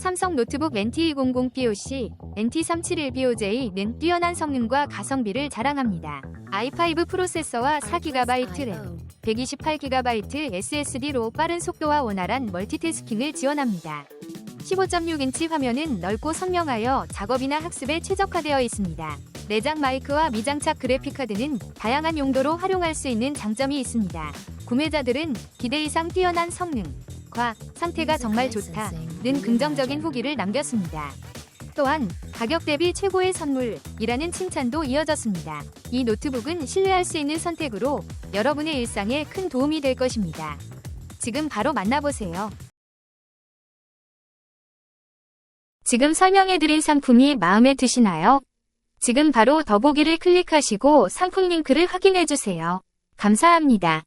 삼성 노트북 NT200BOC, NT371BOJ는 뛰어난 성능과 가성비를 자랑합니다. i5 프로세서와 4GB 램, 128GB SSD로 빠른 속도와 원활한 멀티태스킹을 지원합니다. 15.6인치 화면은 넓고 선명하여 작업이나 학습에 최적화되어 있습니다. 내장 마이크와 미장착 그래픽카드는 다양한 용도로 활용할 수 있는 장점이 있습니다. 구매자들은 기대 이상 뛰어난 성능, 과 상태가 정말 좋다 는 긍정적인 후기를 남겼습니다. 또한 가격 대비 최고의 선물이라는 칭찬도 이어졌습니다. 이 노트북은 신뢰할 수 있는 선택으로 여러분의 일상에 큰 도움이 될 것입니다. 지금 바로 만나보세요. 지금 설명해드린 상품이 마음에 드시나요? 지금 바로 더보기를 클릭하시고 상품 링크를 확인해주세요. 감사합니다.